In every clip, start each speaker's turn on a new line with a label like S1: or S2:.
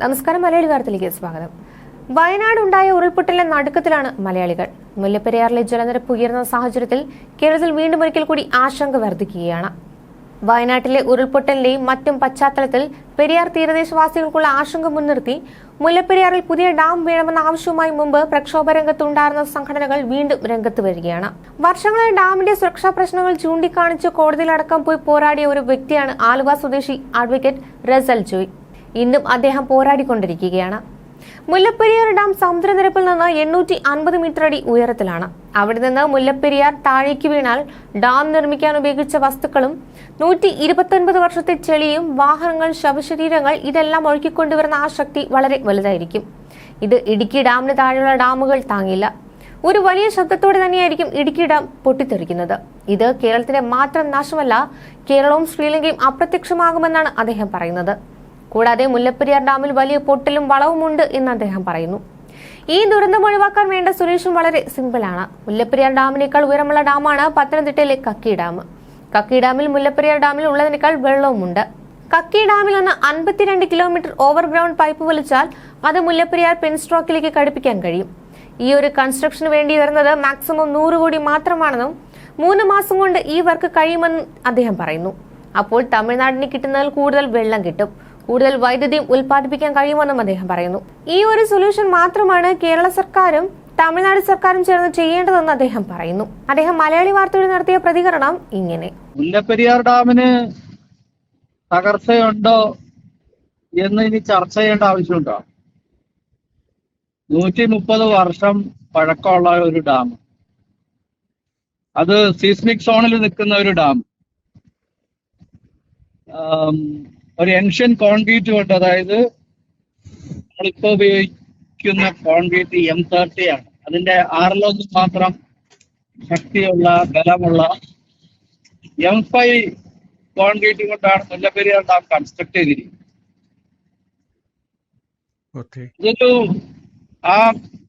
S1: നമസ്കാരം മലയാളി വാർത്തയിലേക്ക് സ്വാഗതം. വയനാട് ഉണ്ടായ ഉരുൾപൊട്ടലിന്റെ നടുക്കത്തിലാണ് മലയാളികൾ. മുല്ലപ്പെരിയാറിലെ ജലനിരപ്പ് ഉയർന്ന സാഹചര്യത്തിൽ കേരളത്തിൽ വീണ്ടും ഒരിക്കൽ കൂടി ആശങ്ക വർദ്ധിക്കുകയാണ്. വയനാട്ടിലെ ഉരുൾപൊട്ടലിന്റെയും മറ്റും പശ്ചാത്തലത്തിൽ പെരിയാർ തീരദേശവാസികൾക്കുള്ള ആശങ്ക മുൻനിർത്തി മുല്ലപ്പെരിയാറിൽ പുതിയ ഡാം വേണമെന്ന ആവശ്യവുമായി മുമ്പ് പ്രക്ഷോഭ രംഗത്തുണ്ടായിരുന്ന സംഘടനകൾ വീണ്ടും രംഗത്ത് വരികയാണ്. വർഷങ്ങളായി ഡാമിന്റെ സുരക്ഷാ പ്രശ്നങ്ങൾ ചൂണ്ടിക്കാണിച്ച് കോടതിയിലടക്കം പോയി പോരാടിയ ഒരു വ്യക്തിയാണ് ആലുവ സ്വദേശി അഡ്വക്കേറ്റ് റസൽ ജോയ്. ഇന്നും അദ്ദേഹം പോരാടിക്കൊണ്ടിരിക്കുകയാണ്. മുല്ലപ്പെരിയാർ ഡാം സമുദ്രനിരപ്പിൽ നിന്ന് എണ്ണൂറ്റി അൻപത് മീറ്റർ അടി ഉയരത്തിലാണ്. അവിടെ നിന്ന് മുല്ലപ്പെരിയാർ താഴേക്ക് വീണാൽ ഡാം നിർമ്മിക്കാൻ ഉപയോഗിച്ച വസ്തുക്കളും നൂറ്റി ഇരുപത്തൊൻപത് വർഷത്തെ ചെളിയും വാഹനങ്ങൾ ശവശരീരങ്ങൾ ഇതെല്ലാം ഒഴുക്കിക്കൊണ്ടുവരുന്ന ആ ശക്തി വളരെ വലുതായിരിക്കും. ഇത് ഇടുക്കി ഡാമിന് താഴെയുള്ള ഡാമുകൾ താങ്ങില്ല. ഒരു വലിയ ശബ്ദത്തോടെ തന്നെയായിരിക്കും ഇടുക്കി ഡാം പൊട്ടിത്തെറിക്കുന്നത്. ഇത് കേരളത്തിന്റെ മാത്രം നാശമല്ല കേരളവും ശ്രീലങ്കയും അപ്രത്യക്ഷമാകുമെന്നാണ് അദ്ദേഹം പറയുന്നത്. കൂടാതെ മുല്ലപ്പെരിയാർ ഡാമിൽ വലിയ പൊട്ടലും വളവുമുണ്ട് എന്ന് അദ്ദേഹം പറയുന്നു. ഈ ദുരന്തം ഒഴിവാക്കാൻ വേണ്ട സൊല്യൂഷൻ വളരെ സിമ്പിളാണ് മുല്ലപ്പെരിയാർ ഡാമിനേക്കാൾ ഉയരമുള്ള ഡാമാണ് പത്തനംതിട്ടയിലെ കക്കി ഡാം. കക്കി ഡാമിൽ മുല്ലപ്പെരിയാർ ഡാമിൽ ഉള്ളതിനേക്കാൾ വെള്ളവുമുണ്ട്. കക്കി ഡാമിൽ നിന്ന് അൻപത്തിരണ്ട് കിലോമീറ്റർ ഓവർഗ്രൗണ്ട് പൈപ്പ് വലിച്ചാൽ അത് മുല്ലപ്പെരിയാർ പെൻസ്ട്രോക്കിലേക്ക് ഘടിപ്പിക്കാൻ കഴിയും. ഈ ഒരു കൺസ്ട്രക്ഷന് വേണ്ടി വരുന്നത് മാക്സിമം നൂറ് കോടി മാത്രമാണെന്നും മൂന്ന് മാസം കൊണ്ട് ഈ വർക്ക് കഴിയുമെന്നും അദ്ദേഹം പറയുന്നു. അപ്പോൾ തമിഴ്നാടിന് കിട്ടുന്നതിൽ കൂടുതൽ വെള്ളം കിട്ടും. കൂടുതൽ വൈദ്യുതി ഉൽപ്പാദിപ്പിക്കാൻ കഴിയുമെന്നും അദ്ദേഹം പറയുന്നു. ഈ ഒരു സൊല്യൂഷൻ മാത്രമാണ് കേരള സർക്കാരും തമിഴ്നാട് സർക്കാരും ചേർന്ന് ചെയ്യേണ്ടതെന്ന് അദ്ദേഹം പറയുന്നു. അദ്ദേഹം മലയാളി വാർത്തയോട് നടത്തിയ പ്രതികരണം ഇങ്ങനെ.
S2: മുല്ലപ്പെരിയാർ ഡാമിന് തകർച്ചയുണ്ടോ എന്ന് ഇനി ചർച്ച ചെയ്യേണ്ട ആവശ്യമുണ്ടോ? നൂറ്റി മുപ്പത് വർഷം പഴക്കമുള്ള ഒരു ഡാം. അത് സീസ്മിക് സോണിൽ നിൽക്കുന്ന ഒരു ഡാം. ഒരു എൻഷ്യൻ കോൺക്രീറ്റ് കൊണ്ട് അതായത് നമ്മളിപ്പോ ഉപയോഗിക്കുന്ന കോൺക്രീറ്റ് എം തേർട്ടി ആണ്. അതിന്റെ ആറിലൊന്ന് മാത്രം ശക്തിയുള്ള ബലമുള്ള എം ഫൈവ് കോൺക്രീറ്റ് കൊണ്ടാണ് മുല്ലപ്പെരിയാർ ഡാം കൺസ്ട്രക്ട് ചെയ്തിരിക്കുന്നത്. ഇതൊരു ആ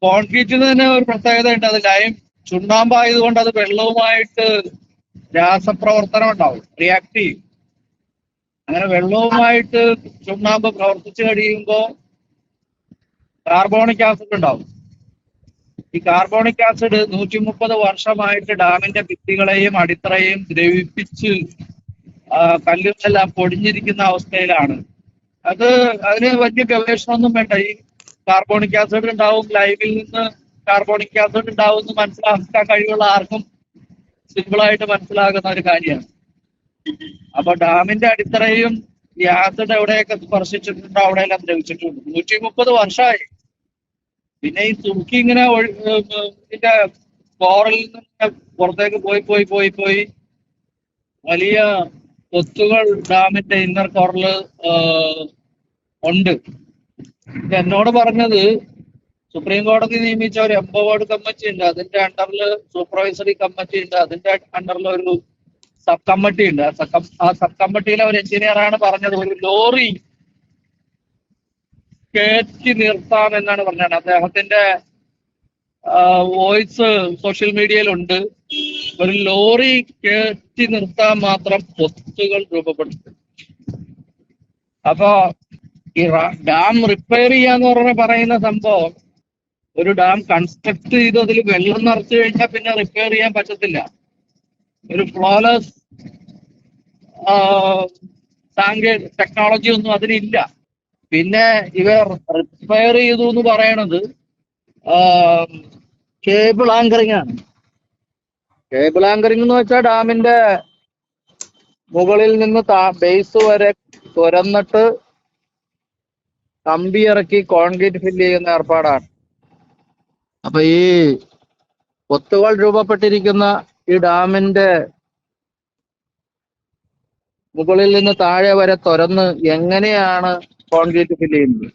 S2: കോൺക്രീറ്റിന് തന്നെ ഒരു പ്രത്യേകത ഉണ്ട്. അത് ലൈം ചുണ്ണാമ്പായതുകൊണ്ട് അത് വെള്ളവുമായിട്ട് രാസപ്രവർത്തനം ഉണ്ടാവും. റിയാക്ട് ചെയ്യും. അങ്ങനെ വെള്ളവുമായിട്ട് ചുണ്ണാമ്പ് പ്രവർത്തിച്ചു കഴിയുമ്പോൾ കാർബോണിക് ആസിഡ് ഉണ്ടാവും. ഈ കാർബോണിക് ആസിഡ് നൂറ്റി മുപ്പത് വർഷമായിട്ട് ഡാമിന്റെ ഭിത്തികളെയും അടിത്തറയും ദ്രവിപ്പിച്ച് കല്ലുകളെല്ലാം പൊടിഞ്ഞിരിക്കുന്ന അവസ്ഥയിലാണ്. അത് അതിന് വലിയ ഗവേഷണമൊന്നും വേണ്ട. ഈ കാർബോണിക് ആസിഡ് ഉണ്ടാവും ലൈവിൽ നിന്ന് കാർബോണിക് ആസിഡ് ഉണ്ടാവും എന്ന് മനസ്സിലാക്കാൻ കഴിവുള്ള ആർക്കും സിമ്പിളായിട്ട് മനസ്സിലാകുന്ന ഒരു കാര്യമാണ്. അപ്പൊ ഡാമിന്റെ അടിത്തറയും ആസിഡ് എവിടെയൊക്കെ സ്പർശിച്ചിട്ടുണ്ടോ അവിടെയെല്ലാം ദ്രവിച്ചിട്ടുണ്ട്. നൂറ്റി മുപ്പത് വർഷമായി. പിന്നെ ഈ തുർക്കി ഇങ്ങനെ ഇതിന്റെ കോറിൽ നിന്ന് പുറത്തേക്ക് പോയി പോയി പോയി പോയി. വലിയ കൊത്തുകൾ ഡാമിന്റെ ഇന്നർ കോറിൽ ഉണ്ട്. എന്നോട് പറഞ്ഞത് സുപ്രീം കോടതി നിയമിച്ച ഒരു എംപവേർഡ് കമ്മിറ്റി ഉണ്ട് അതിന്റെ അണ്ടറിൽ സൂപ്പർവൈസറി കമ്മിറ്റി ഉണ്ട് അതിന്റെ അണ്ടറിൽ ഒരു സബ് കമ്മിറ്റി ഉണ്ട്. ആ സബ് കമ്മിറ്റിയിലെ ഒരു എഞ്ചിനീയർ ആണ് പറഞ്ഞത്. ഒരു ലോറി കയറ്റി നിർത്താം എന്നാണ് പറഞ്ഞത്. അദ്ദേഹത്തിന്റെ വോയിസ് സോഷ്യൽ മീഡിയയിലുണ്ട്. ഒരു ലോറി കയറ്റി നിർത്താൻ മാത്രം പൊത്തുകൾ രൂപപ്പെടുത്തും. അപ്പൊ ഈ ഡാം റിപ്പയർ ചെയ്യാന്ന് പറഞ്ഞ പറയുന്ന സംഭവം ഒരു ഡാം കൺസ്ട്രക്ട് ചെയ്ത് അതിൽ വെള്ളം നിറച്ചു കഴിഞ്ഞാൽ പിന്നെ റിപ്പയർ ചെയ്യാൻ പറ്റത്തില്ല. ഒരു ഫ്ലോലെസ് സാങ്കേതിക ടെക്നോളജി ഒന്നും അതിനില്ല. പിന്നെ ഇവർ റിപ്പയർ ചെയ്തു എന്ന് പറയണത് കേബിൾ ആങ്കറിംഗ് ആണ്. കേബിൾ ആങ്കറിംഗ് എന്ന് വെച്ചാൽ ഡാമിന്റെ മുകളിൽ നിന്ന് ബേസ് വരെ തുരന്നിട്ട് കമ്പി ഇറക്കി കോൺക്രീറ്റ് ഫില്ല് ചെയ്യുന്ന ഏർപ്പാടാണ്. അപ്പൊ ഈ കൊത്തുകൾ രൂപപ്പെട്ടിരിക്കുന്ന ഈ ഡാമിന്റെ മുകളിൽ നിന്ന് താഴെ വരെ തുറന്ന് എങ്ങനെയാണ് കോൺക്രീറ്റ് ഫില്ല് ചെയ്യുന്നത്?